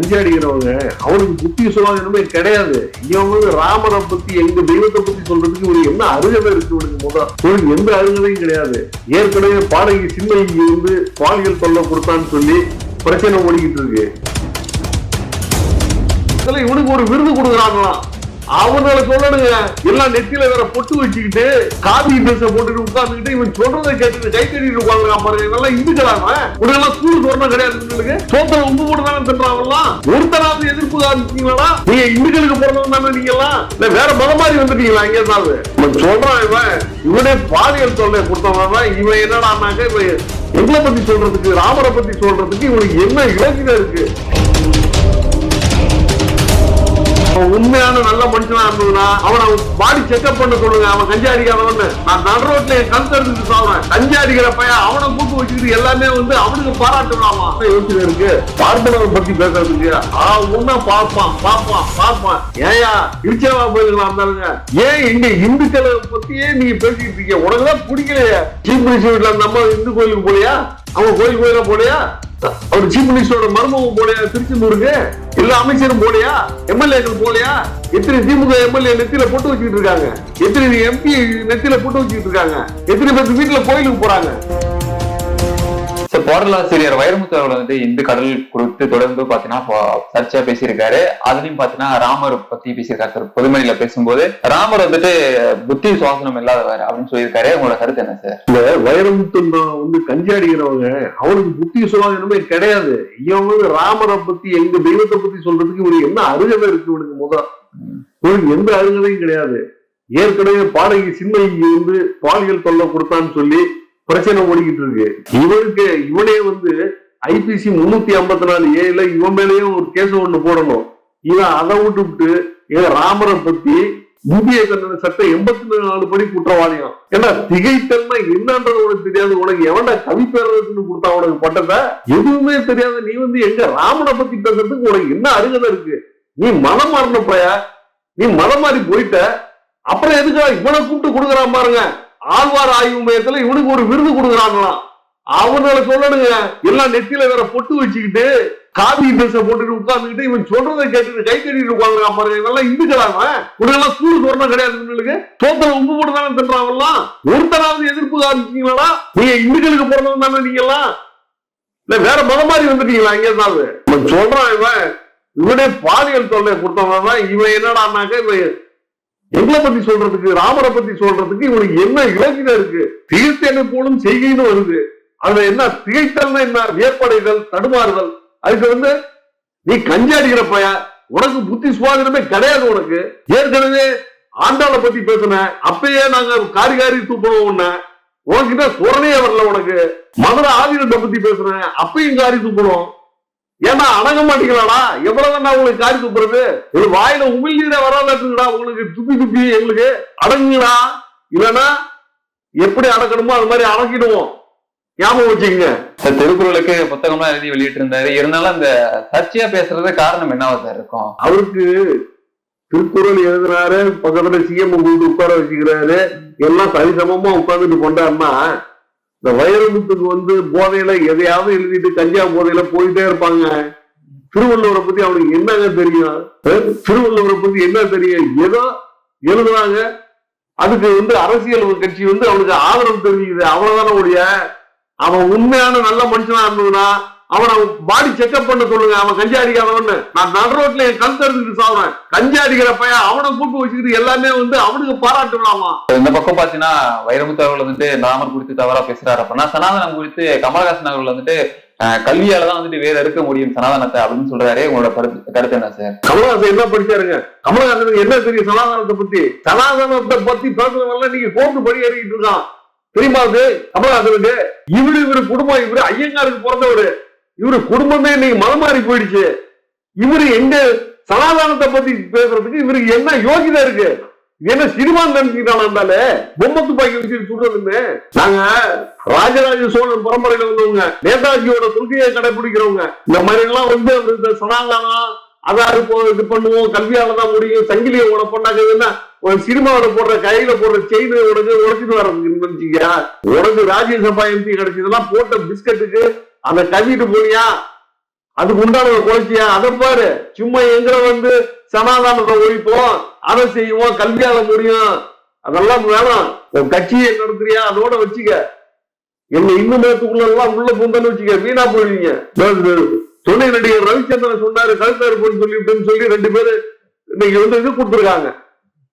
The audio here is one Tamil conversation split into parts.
கஞ்சி அடிக்கிறவங்க அவனுக்கு புத்தி சுவாதனமே கிடையாது. இவங்க ராமனை பத்தி எங்க தெய்வத்தை பத்தி சொல்றதுக்கு ஒரு என்ன அருகதை இருக்கு இவனுக்கு முதல் இவனுக்கு எந்த அருகதையும் கிடையாது. ஏற்கனவே பாடகி சின்னைக்கு வந்து பாலியல் தொல்லை கொடுத்தான்னு சொல்லி பிரச்சனை ஓடிக்கிட்டு இருக்கு. இவனுக்கு ஒரு விருது கொடுக்குறாங்களாம். அவனால சொல்லணுங்க எல்லாம் நெத்தியில வேற பொட்டு வச்சுக்கிட்டு காபி ட்ரெஸ் போட்டுட்டு உட்கார்ந்துக்கிட்டு இவன் சொல்றதை கேட்டுட்டு கை கட்டிட்டு உட்காந்துருக்கான் பாருங்க இவெல்லாம் இந்துக்கலாம உடனே ஸ்கூலுக்கு வரணும் கிடையாது உங்களுக்கு? சோத்துல உப்பு போட்டு தானே தின்றாங்கலாம் ஒருத்தராவது எதிர்ப்பு காமிச்சீங்களா நீங்க இந்துக்களுக்கு பிறந்தவங்க தானே நீங்க எல்லாம் இல்ல வேற மத மாதிரி வந்துட்டீங்களா எங்க இருந்தாலும் இவன் சொல்றான் இவன். இவனே பாலியல் தொல்லை கொடுத்தவன் இவன் என்னடானாக்க இவன் எங்களை பத்தி சொல்றதுக்கு ராமரை பத்தி சொல்றதுக்கு இவனுக்கு என்ன யோகிதை இருக்கு? உண்மையான நல்ல மனுஷனா இருந்ததுன்னா அவனை பாடி செக்அப் பண்ண சொல்லுங்க அவன் கஞ்சா அடிக்காதவன்னு நான் நடு ரோட்ல என் கண் தெரிஞ்சு சாவுறேன். கஞ்சா அடிக்கிற பையன் அவனை கூட்டு வச்சுக்கிட்டு எல்லாமே வந்து அவனுக்கு பாராட்டுலாமா யோசிச்சு இருக்கு? பார்ப்பனவை பத்தி பேசுறதுக்கு ஆ உன்ன பார்ப்பான் பார்ப்பான் பார்ப்பான். ஏயா இருச்சேவா போயிருக்கலாம் இருந்தாலுங்க ஏன் இங்க இந்துக்களை பத்தியே நீங்க பேசிக்கிட்டு இருக்கீங்க? உனக்குதான் பிடிக்கலையே. சீப் மினிஸ்டர் வீட்டுல நம்ம இந்து கோயிலுக்கு போலியா? அவன் கோயில் கோயிலா போலியா? அவர் சீஃப் மினிஸ்டரோட மருமகம் போலையா திருச்செந்தூருக்கு எல்லா அமைச்சரும் போலையா? எம்எல்ஏக்கள் போலையா? எத்தனை திமுக எம்எல்ஏ நெத்தியில போட்டு வச்சுக்கிட்டு இருக்காங்க? எத்தனை எம்பி நெத்தியில போட்டு வச்சுக்கிட்டு இருக்காங்க? எத்தனை பேர் வீட்டுல கோயிலுக்கு போறாங்க? பாடலாசிரியர் வைரமுத்து அவர்கள் வந்துட்டு இந்து கடல் குறித்து தொடர்ந்து பாத்தீங்கன்னா சர்ச்சையா பேசியிருக்காரு. அதுலயும் பாத்தீங்கன்னா ராமர் பத்தி பேசியிருக்காரு. சார் பொதுமணியில பேசும்போது ராமர் வந்துட்டு புத்தி சுவாசனம் இல்லாதவர் அப்படின்னு சொல்லியிருக்காரு. உங்களோட கருத்து என்ன சார் இந்த வைரமுத்து வந்து கஞ்சி அடிக்கிறவங்க அவனுக்கு புத்தி சுவாசனமே கிடையாது. இவன் வந்து ராமரை பத்தி எங்க தெய்வத்தை பத்தி சொல்றதுக்கு இவனுக்கு என்ன அருகதை இருக்கு இவனுக்கு முதல் இவனுக்கு எந்த அருகதையும் கிடையாது. ஏற்கனவே பாடகி சின்னைக்கு வந்து பாலியல் தொல்லை கொடுத்தான்னு சொல்லி பிரச்சனை ஓடிக்கிட்டு இருக்கு. இவனுக்கு இவனே வந்து ஐபிசி முன்னூத்தி ஐம்பத்தி நாலு ஏல இவன் மேலேயும் ஒரு கேஸ் ஒண்ணு போடணும். இவன் அதை விட்டு விட்டு இவன் ராமரை பத்தி இந்திய கண்டன சட்டம் எண்பத்தி நாலு படி குற்றவாளியம். ஏன்னா திகைத்தன்மை என்னன்றது உனக்கு தெரியாது. உனக்கு எவன கவி பேரரசுன்னு கொடுத்தா உனக்கு பட்டத்தை? எதுவுமே தெரியாத. நீ வந்து எங்க ராமனை பத்தி பேசுறதுக்கு உனக்கு என்ன அருகதை இருக்கு? நீ மனம் மாறின நீ மதம் மாறி போயிட்ட? அப்புறம் எதுக்கா இவனை கூப்பிட்டு கொடுக்குறான் பாருங்க. ஆழ்வார் ஆய்வு மையத்துல இவனுக்கு ஒரு விருது கொடுக்குறாங்களாம். அவனால சொல்லணுங்க. எல்லாம் நெத்தியில வேற பொட்டு வச்சுக்கிட்டு காபி ட்ரெஸ் போட்டுட்டு உட்கார்ந்துக்கிட்டு இவன் சொல்றதை கேட்டுட்டு கை கட்டிட்டு உட்காந்துருக்கான் பாருங்க. இவெல்லாம் இந்துக்கலாம உனக்கெல்லாம் ஸ்கூலுக்கு வரணும் கிடையாது உங்களுக்கு சோத்துல உப்பு போட்டு தானே தின்றாங்கலாம் ஒருத்தராவது எதிர்ப்பு காமிச்சீங்களா நீங்க இந்துக்களுக்கு பிறந்தவங்க தானே நீங்க எல்லாம் இல்ல வேற மத மாதிரி வந்துட்டீங்களா எங்க இருந்தாலும் இவன் சொல்றான் இவன். இவனே பாலியல் தொல்லை கொடுத்தவன் இவன் என்னடானாக்க இவன் எங்களை பத்தி சொல்றதுக்கு ராமரை பத்தி சொல்றதுக்கு இவனுக்கு என்ன யோசனை இருக்கு? தீர்த்தனை போலும் செய்கைன்னு வருது. அதுல என்ன திகைத்தல்னா என்ன? வேப்படைதல் தடுமாறுதல். அதுக்கு வந்து நீ கஞ்சி அடிக்கிற பையன் உனக்கு புத்தி சுவாதனமே கிடையாது உனக்கு. ஏற்கனவே ஆண்டாளை பத்தி பேசுனேன் அப்பயே நாங்க காரி காரி தூப்பணும் உன்ன. உனக்கிட்ட சுரணையே வரல உனக்கு. மதுரை ஆதினத்தை பத்தி பேசுனேன் அப்பயும் காரி துப்பணும் ஏன்னா அடங்க மாட்டீங்களாடா? எவ்வளவுதான் உங்களுக்கு காரி துப்புறது இது வாயில உமிழ்நீரே வராதுடா உங்களுக்கு துப்பி துப்பி எங்களுக்கு. அடங்குங்களா இல்லைன்னா எப்படி அடக்கணுமோ அது மாதிரி அடக்கிடுவோம். ஞாபகம் வச்சுக்கங்க. திருக்குறளுக்கு புத்தகம்லாம் எழுதி வெளியிட்டு இருந்தாரு இருந்தாலும் அந்த சர்ச்சையா பேசுறது காரணம் என்னவா சார் இருக்கும்? அவருக்கு திருக்குறள் எழுதுறாரு பக்கத்துல சிஎம் கூட்டு உட்கார வச்சுக்கிறாரு. எல்லாம் சரிசமமா உட்கார்ந்துட்டு கொண்டாருன்னா இந்த வைரமுத்துக்கு வந்து போதையில எதையாவது எழுதிட்டு கஞ்சா போதையில போயிட்டே இருப்பாங்க. திருவள்ளுவரை பத்தி அவனுக்கு என்னங்க தெரியும்? திருவள்ளுவரை பத்தி என்ன தெரியும்? ஏதோ எழுதுறாங்க. அதுக்கு வந்து அரசியல் கட்சி வந்து அவனுக்கு ஆதரவு தெரிவிக்குது அவ்வளவுதான ஒழிய அவன் உண்மையான நல்ல மனுஷனா இருந்ததுன்னா அவனை பாடி செக்அப் பண்ண சொல்லுங்க. அவன் கஞ்சா அடிக்காதவன்னு நான் நடு ரோட்ல என் கண் தெரிஞ்சுட்டு சாவுறேன். கஞ்சா அடிக்கிற பையன் அவனை கூட்டு வச்சுக்கிட்டு எல்லாமே வந்து அவனுக்கு பாராட்டுலாமா இந்த பக்கம் பாத்தீங்கன்னா வைரமுத்து அவர்கள் வந்துட்டு ராமர் குறித்து தவறா பேசுறாரு. அப்படின்னா சனாதனம் குறித்து கமலஹாசன் அவர்கள் வந்துட்டு கல்வியால தான் வந்துட்டு வேற இருக்க முடியும் சனாதனத்தை அப்படின்னு சொல்றாரு. உங்களோட கருத்து கருத்து என்ன சார்? கமலஹாசன் என்ன படிச்சாருங்க? கமலஹாசனுக்கு என்ன தெரியும் சனாதனத்தை பத்தி? சனாதனத்தை பத்தி பேசுறவங்க நீங்க கோர்ட்டு படி ஏறிக்கிட்டு இருக்கான். தெரியுமா அது? கமலஹாசனுக்கு இவரு இவரு குடும்பம் இவரு ஐயங்காருக்கு பிறந்தவரு. இவரு குடும்பமே இன்னைக்கு மதம் மாறி போயிடுச்சு. இவரு எங்க சனாதானத்தை பத்தி பேசுறதுக்கு இவருக்கு என்ன யோகிதா இருக்கு? என்ன சினிமான்னு நினைச்சுக்கிட்டானா இருந்தாலே? பொம்மை துப்பாக்கி வச்சு சுடுறதுன்னு நாங்க ராஜராஜ சோழன் பரம்பரையில வந்தவங்க நேதாஜியோட கொள்கையை கடைபிடிக்கிறவங்க இந்த மாதிரி எல்லாம் வந்து இந்த சனாதானம் அதான் இருப்போம் இது பண்ணுவோம் கல்வியால தான் முடியும் சங்கிலியை உட பண்ணாங்கன்னா ஒரு சினிமாவோட போடுற கையில போடுற செயின் உனக்கு உடைச்சிட்டு வர்றதுக்கு நினைச்சீங்க உனக்கு ராஜ்யசபா எம்பி கிடைச்சதெல்லாம் போட்ட பிஸ்கட்டுக்கு அதை கவிட்டு போனியா? அதுக்கு உண்டான குறைச்சியா? அதை பாரு. சும்மா எங்களை வந்து சமாதானத்தை ஒழிப்போம். அதை செய்வோம். கல்வியால முடியும். அதெல்லாம் வேணாம். உன் கட்சியை நடத்துறியா? அதோட வச்சுக்க. என்ன இன்னும் மதத்துக்குள்ள எல்லாம் உள்ள பூந்தன்னு வச்சுக்க. வீணா போயிருவீங்க துணை நடிகர் ரவிச்சந்திரன் சொன்னாரு போன்னு சொல்லிவிட்டுன்னு சொல்லி ரெண்டு பேரு இன்னைக்கு வந்து இது கொடுத்துருக்காங்க.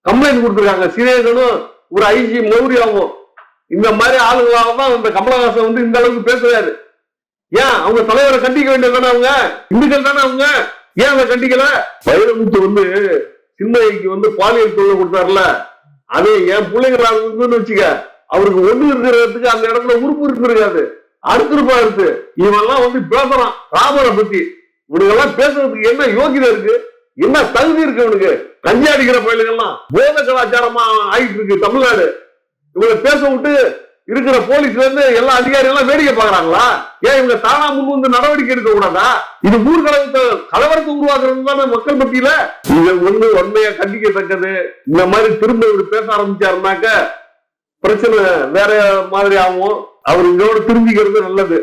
கம்ப்ளைண்ட் கொடுத்துருக்காங்க. சிரேசனும் ஒரு ஐஜி மௌரியாவும் இந்த மாதிரி ஆளுங்களால தான் இந்த கமலஹாசன் வந்து இந்த அளவுக்கு பேசுறாரு. ஏன் அவங்க தலைவரை கண்டிக்க வேண்டியது தானே அவங்க? இந்துக்கள் தானே அவங்க? ஏன் அதை கண்டிக்கல? வைரமுத்து வந்து சின்னைக்கு வந்து பாலியல் தொல்லை கொடுத்தாருல. அது என் பிள்ளைங்களா இருந்துன்னு வச்சுக்க அவருக்கு ஒண்ணு இருக்கிறதுக்கு அந்த இடத்துல உறுப்பு இருந்திருக்காது. அடுத்திருப்பா இருக்கு இவெல்லாம் வந்து பேசுறான் ராமரை பத்தி. இவனுங்கெல்லாம் பேசுறதுக்கு என்ன யோகிதை இருக்கு? என்ன தகுதி இருக்கு இவனுக்கு? கஞ்சி அடிக்கிற பயிலுங்கெல்லாம் போத கலாச்சாரமா ஆயிட்டு இருக்கு தமிழ்நாடு. இவங்களை பேச விட்டு இருக்கிற போலீஸ்ல இருந்து எல்லா அதிகாரி எல்லாம் வேடிக்கை பாக்குறாங்களா ஏன் இவங்க தானா முன் வந்து நடவடிக்கை எடுக்க கூடாதா? இது ஊர்கலவத்தை கலவரத்தை உருவாக்குறது தானே மக்கள் மத்தியில? இது ஒண்ணு உண்மையா கண்டிக்கத்தக்கது. இந்த மாதிரி திரும்ப இவர் பேச ஆரம்பிச்சாருனாக்க பிரச்சனை வேற மாதிரி ஆகும். அவர் இதோட திரும்பிக்கிறது நல்லது.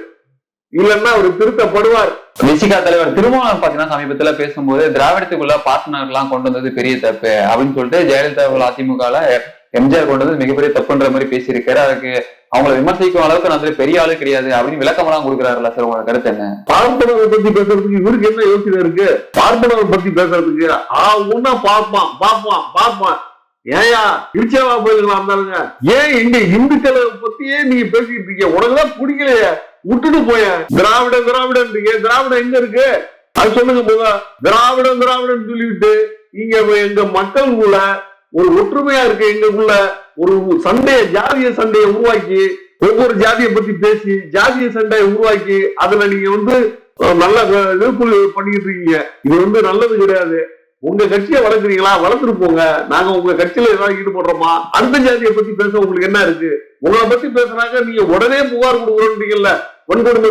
இல்லைன்னா அவர் திருத்தப்படுவார். விசிகா தலைவர் திருமாவளவன் பாத்தீங்கன்னா சமீபத்துல பேசும்போது திராவிடத்துக்குள்ள பார்ட்னர் எல்லாம் கொண்டு வந்தது பெரிய தப்பு அப்படின்னு சொல்லிட்டு ஜெயலலிதா அவர்கள் அதிமுகல எம்ஜிஆர் கொண்டு வந்து மிகப்பெரிய தப்புன்ற மாதிரி பேசியிருக்காரு. அதுக்கு அவங்கள விமர்சிக்கும் அளவுக்கு நான் வந்து பெரிய ஆளு கிடையாது அப்படின்னு விளக்கமெல்லாம் கொடுக்குறாருல்ல சார் உங்களோட கருத்து என்ன? பார்ப்பனவை பத்தி பேசுறதுக்கு இவருக்கு என்ன யோசனை இருக்கு? பார்ப்பனவை பத்தி பேசுறதுக்கு ஆ உன்னா பார்ப்பான் பார்ப்பான் பார்ப்பான். ஏயா திருச்சேவா போயிருக்கலாம் தானுங்க ஏன் இங்க இந்துக்களை பத்தியே நீங்க பேசிட்டு இருக்கீங்க? உனக்குதான் பிடிக்கலையே. விட்டுட்டு போய. திராவிட திராவிடன் திராவிடம் எங்க இருக்கு? அது சொல்லுங்க போக திராவிடம் திராவிடம் சொல்லிவிட்டு நீங்க எங்க மக்கள் கூட ஒரு ஒற்றுமையா இருக்கு எங்களுக்குள்ள ஒரு சண்டைய ஜாதிய சண்டையை உருவாக்கி ஒவ்வொரு ஜாதியை பத்தி பேசி ஜாதிய சண்டையை உருவாக்கி அதுல நீங்க வந்து நல்ல அஹ், பண்ணிக்கிட்டு இருக்கீங்க. இது வந்து நல்லது கிடையாது. உங்க கட்சியை வளர்க்குறீங்களா? வளர்த்துட்டு போங்க. நாங்க உங்க கட்சியில ஏதாவது ஈடுபடுறோமா? அந்த ஜாதியை பத்தி பேச உங்களுக்கு என்ன இருக்கு? உங்களை பத்தி பேசுறாங்க நீங்க உடனே புகார் கொடுக்குறோன்றீங்கல்ல வன்கொடுமை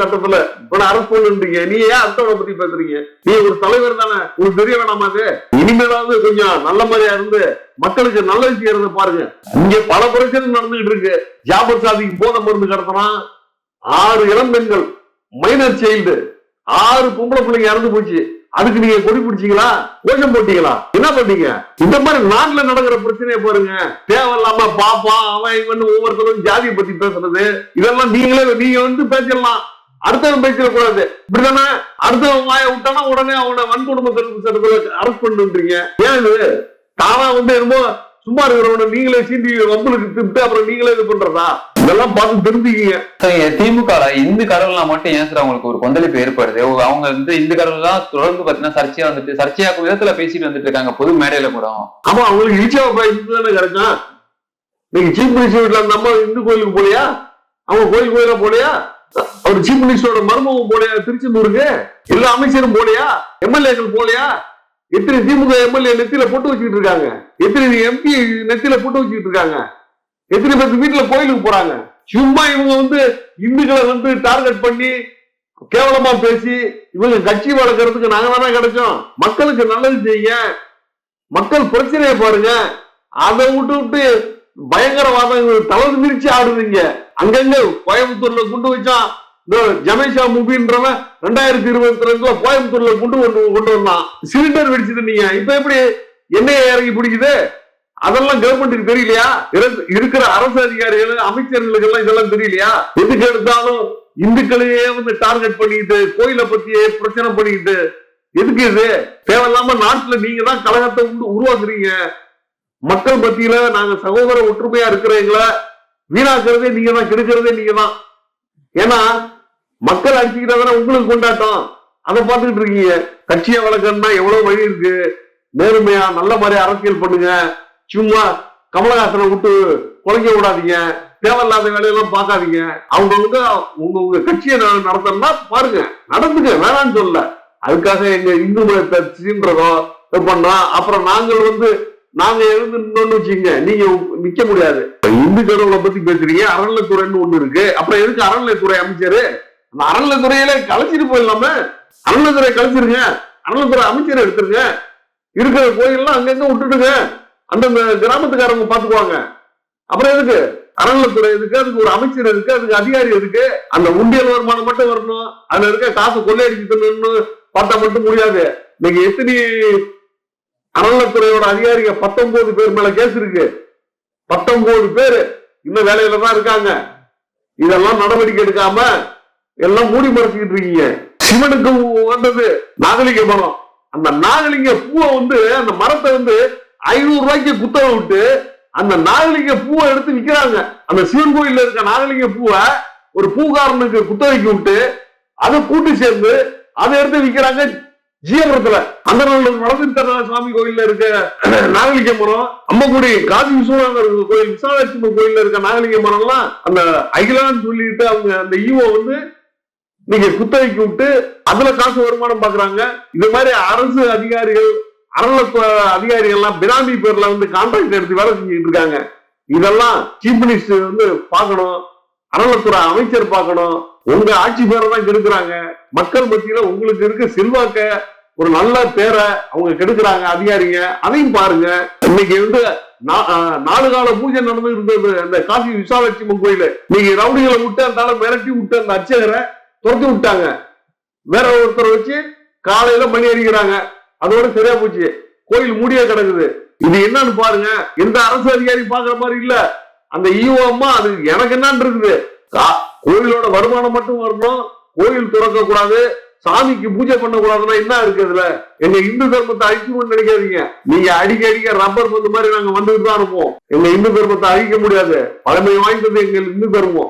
சட்டத்துல உடனே அரசு பண்ணுன்றீங்க நீ ஏன் அர்த்தவனை பத்தி பேசுறீங்க? நீ ஒரு தலைவர் தானே. உங்களுக்கு தெரிய வேணாமா அது? இனிமேலாவது கொஞ்சம் நல்ல மாதிரியா இருந்து மக்களுக்கு நல்லது செய்யறத பாருங்க. இங்க பல பிரச்சனை நடந்துகிட்டு இருக்கு. ஜாபர் சாதிக்கு போதை மருந்து கடத்துறான். ஆறு இளம் பெண்கள் மைனர் சைல்டு ஆறு பொம்பளை பிள்ளைங்க இறந்து போச்சு. அதுக்கு நீங்க கொடி பிடிச்சீங்களா கோஷம் போட்டீங்களா என்ன பண்ணீங்க இந்த மாதிரி நாட்டுல நடக்கிற பிரச்சனையை பாருங்க. தேவையில்லாம பாப்பா அவன் இவன் ஒவ்வொருத்தரும் ஜாதியை பத்தி பேசுறது. இதெல்லாம் நீங்களே நீங்க வந்து பேசிடலாம். அடுத்தவன் பேசிடக்கூடாது இப்படிதானே? அடுத்தவன் வாய விட்டானா உடனே அவனை வன்கொடுமை தடுப்பு சட்டத்துல அரெஸ்ட் பண்ணுன்றீங்க. ஏன் இது? தானா வந்து என்னமோ சும்மா இருக்கிறவன நீங்களே சீண்டி வம்புலுக்கு திட்டு அப்புறம் நீங்களே இது பண்றதா? இதெல்லாம் பார்த்து தெரிஞ்சுக்கீங்க. திமுக இந்து கடவுள்லாம் மட்டும் ஏன் சார் அவங்களுக்கு ஒரு கொந்தளிப்பு ஏற்படுது? அவங்க வந்து இந்து கடவுள்லாம் தொடர்ந்து பாத்தீங்கன்னா சர்ச்சையா வந்துட்டு சர்ச்சையாக்கும் விதத்துல பேசிட்டு வந்துட்டு இருக்காங்க பொது மேடையில கூட. ஆமா அவங்களுக்கு இது தானே கிடைக்கும் நீங்க சீஃப் மினிஸ்டர் வீட்டுல அந்த அம்மா இந்து கோயிலுக்கு போலியா? அவங்க கோயில் கோயிலா போலியா? அவர் சீஃப் மினிஸ்டரோட மருமகம் போலியா திருச்செந்தூருக்கு? எல்லா அமைச்சரும் போலியா? எம்எல்ஏக்கள் போலியா? எத்தனை திமுக எம்எல்ஏ நெத்தியில போட்டு வச்சுக்கிட்டு இருக்காங்க? எத்தனை எம்பி நெத்தியில போட்டு வச்சுக்கிட்டு இருக்காங்க? எத்தனை பேர் வீட்டுல கோயிலுக்கு போறாங்க? சும்மா இவங்க வந்து இந்துக்களை வந்து டார்கெட் பண்ணி கேவலமா பேசி இவங்க கட்சி வளர்க்கறதுக்கு நாங்க தானே கிடைச்சோம். மக்களுக்கு நல்லது செய்ய மக்கள் பிரச்சனையை பாருங்க. அதை விட்டு விட்டு பயங்கரவாதம் தளர்ந்து மிரிச்சு ஆடுவீங்க அங்கங்க கோயம்புத்தூர்ல குண்டு வச்சான். இந்த ஜமேஷா முபின்றவன் ரெண்டாயிரத்தி இருபத்தி ரெண்டுல கோயம்புத்தூர்ல குண்டு கொண்டு கொண்டு வந்தான். சிலிண்டர் வெடிச்சது நீங்க. இப்ப எப்படி எண்ணெயை இறங்கி பிடிக்குது? அதெல்லாம் கவர்மெண்ட்டுக்கு தெரியலையா? இருக்கிற அரசு அதிகாரிகள் அமைச்சர்களுக்கு எல்லாம் இதெல்லாம் தெரியலையா? எதுக்கு எடுத்தாலும் இந்துக்களையே வந்து டார்கெட் பண்ணிக்கிட்டு கோயிலை பத்தியே பிரச்சனை பண்ணிக்கிட்டு எதுக்கு இது? தேவையில்லாம நாட்டுல நீங்க தான் கழகத்தை உண்டு- உருவாக்குறீங்க. மக்கள் மத்தியில நாங்க சகோதர ஒற்றுமையா இருக்கிறவங்கள வீணாக்குறதே நீங்க தான் கெடுக்கிறதே நீங்க தான். ஏன்னா மக்கள் அடிச்சுக்கிட்டா உங்களுக்கு கொண்டாட்டம். அதை பார்த்துக்கிட்டு இருக்கீங்க. கட்சியை வளர்க்கணும்னா எவ்வளவு வழி இருக்கு? நேர்மையா நல்ல மாதிரி அரசியல் பண்ணுங்க. சும்மா கமலஹாசனை விட்டு குலைக்க விடாதீங்க. தேவையில்லாத வேலையெல்லாம் பார்க்காதீங்க. அவங்க உங்க உங்க கட்சியை ந- நடத்தணும்னா பாருங்க. நடந்துங்க வேணாம்னு சொல்லல. அதுக்காக எங்க இந்து மதத்தை சீன்றதோ இது பண்ணா அப்புறம் நாங்கள் வந்து நாங்க எழுந்து நின்னோம்னு வச்சுங்க நீங்க நிக்க முடியாது. இந்து கடவுளை பத்தி பேசுறீங்க. அறநிலைத்துறைன்னு ஒண்ணு இருக்கு. அப்புறம் எதுக்கு அறநிலைத்துறை அமைச்சரு? அந்த அறநிலைத்துறையில கலைச்சிட்டு போயிடலாமே. அறநிலைத்துறை கலைச்சிருங்க. அறநிலைத்துறை அமைச்சர் எடுத்துருங்க. இருக்கிற கோயில்லாம் அங்கங்க விட்டுடுங்க. அந்தந்த கிராமத்துக்காரங்க பாத்துக்குவாங்க. அப்புறம் எதுக்கு? அறநிலத்துறை இருக்கு அதுக்கு ஒரு அமைச்சர் இருக்கு அதுக்கு அதிகாரி இருக்கு அந்த உண்டியல் வருமானம் மட்டும் வரணும். அதுல இருக்க காசு கொள்ளையடிச்சு தரணும்னு பார்த்தா மட்டும் முடியாது. நீங்க எத்தனை அறநிலத்துறையோட அதிகாரிங்க பத்தொன்பது பேர் மேல கேஸ் இருக்கு. பத்தொன்பது பேர் இன்னும் வேலையில தான் இருக்காங்க. இதெல்லாம் நடவடிக்கை எடுக்காம எல்லாம் மூடி மறைச்சிக்கிட்டு இருக்கீங்க. சிவனுக்கு வந்தது நாகலிங்க மரம். அந்த நாகலிங்க பூவை வந்து அந்த மரத்தை வந்து ஐநூறு ரூபாய்க்கு குத்தகை விட்டு அந்த நாகலிங்க பூவை எடுத்து விற்கிறாங்க அந்த சிவன் கோயில்ல இருக்க நாகலிங்க பூவை ஒரு பூக்காரனுக்கு குத்தகைக்கு விட்டு அதை கூட்டி சேர்ந்து அதை எடுத்து விற்கிறாங்க ஜீவபுரத்துல. அந்த வளர்ந்து சுவாமி கோயில்ல இருக்க நாகலிங்க மரம் அம்மக்குடி காசி விஸ்வநாதர் கோயில் விசாலட்சுமி கோயில்ல இருக்க நாகலிங்க மரம்லாம் அந்த அகிலான்னு சொல்லிட்டு அவங்க அந்த ஈவோ வந்து நீங்க குத்தகைக்கு விட்டு அதுல காசு வருமானம் பாக்குறாங்க. இது மாதிரி அரசு அதிகாரிகள் அறநிலைத்துறை அதிகாரிகள் எல்லாம் பினாமி பேர்ல வந்து கான்ட்ராக்ட் எடுத்து வேலை செஞ்சுட்டு இருக்காங்க. இதெல்லாம் சீஃப் மினிஸ்டர் வந்து பார்க்கணும். அறநிலைத்துறை அமைச்சர் பார்க்கணும். உங்க ஆட்சி பேரை தான் கெடுக்கிறாங்க. மக்கள் மத்தியில உங்களுக்கு இருக்க செல்வாக்க ஒரு நல்ல பேரை அவங்க கெடுக்கிறாங்க அதிகாரிங்க. அதையும் பாருங்க. இன்னைக்கு வந்து நா- நாலு கால பூஜை நடந்து இருந்தது. அந்த காசி விசாலட்சுமன் கோயிலு. நீங்க ரவுடிகளை விட்டு அந்த மிரட்டி விட்டு அந்த அர்ச்சகரை துரத்தி விட்டாங்க. வேற ஒருத்தரை வச்சு காலையில மணி அடிக்கிறாங்க. அதோட சரியா போச்சு. கோயில் மூடியே கிடக்குது. இது என்னன்னு பாருங்க. எந்த அரசு அதிகாரி பாக்குற மாதிரி இல்ல. அந்த ஈவோ அம்மா அது எனக்கு என்னன்னு இருக்குது. கோயிலோட வருமானம் மட்டும் வரணும். கோயில் திறக்க கூடாது. சாமிக்கு பூஜை பண்ண கூடாதுன்னா என்ன இருக்கு அதுல எங்க இந்து தர்மத்தை அழிக்கணும்னு நினைக்காதீங்க. நீங்க அடிக்க அடிக்க ரப்பர் பந்து மாதிரி நாங்க வந்துட்டு தான் இருப்போம். எங்க இந்து தர்மத்தை அழிக்க முடியாது. பழமை வாய்ந்தது எங்கள் இந்து தர்மம்.